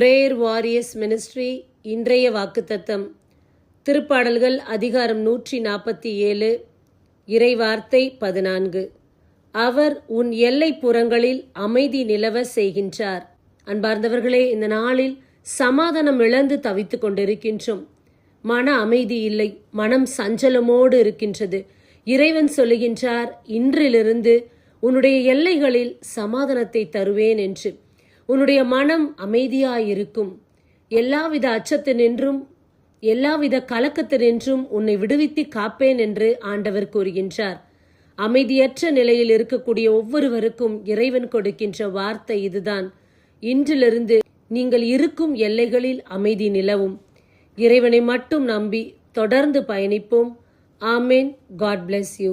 Ministry இன்றைய வாக்குத்தத்தம். திருப்பாடல்கள் அதிகாரம் நூற்றி நாற்பத்தி ஏழு இறைவார்த்தை பதினான்கு. அவர் உன் எல்லை புறங்களில் அமைதி நிலவ செய்கின்றார். அன்பார்ந்தவர்களே இந்த நாளில் சமாதானம் இழந்து தவித்துக் கொண்டிருக்கின்றோம். மன அமைதி இல்லை மனம் சஞ்சலமோடு இருக்கின்றது. இறைவன் சொல்லுகின்றார் இன்றிலிருந்து உன்னுடைய எல்லைகளில் சமாதானத்தை தருவேன் என்று. உன்னுடைய மனம் அமைதியாயிருக்கும். எல்லாவித அச்சத்தினின்றும் எல்லாவித கலக்கத்தினின்றும் உன்னை விடுவித்து காப்பேன் என்று ஆண்டவர் கூறுகின்றார். அமைதியற்ற நிலையில் இருக்கக்கூடிய ஒவ்வொருவருக்கும் இறைவன் கொடுக்கின்ற வார்த்தை இதுதான். இன்றிலிருந்து நீங்கள் இருக்கும் எல்லைகளில் அமைதி நிலவும். இறைவனை மட்டும் நம்பி தொடர்ந்து பயணிப்போம். ஆமேன். God bless you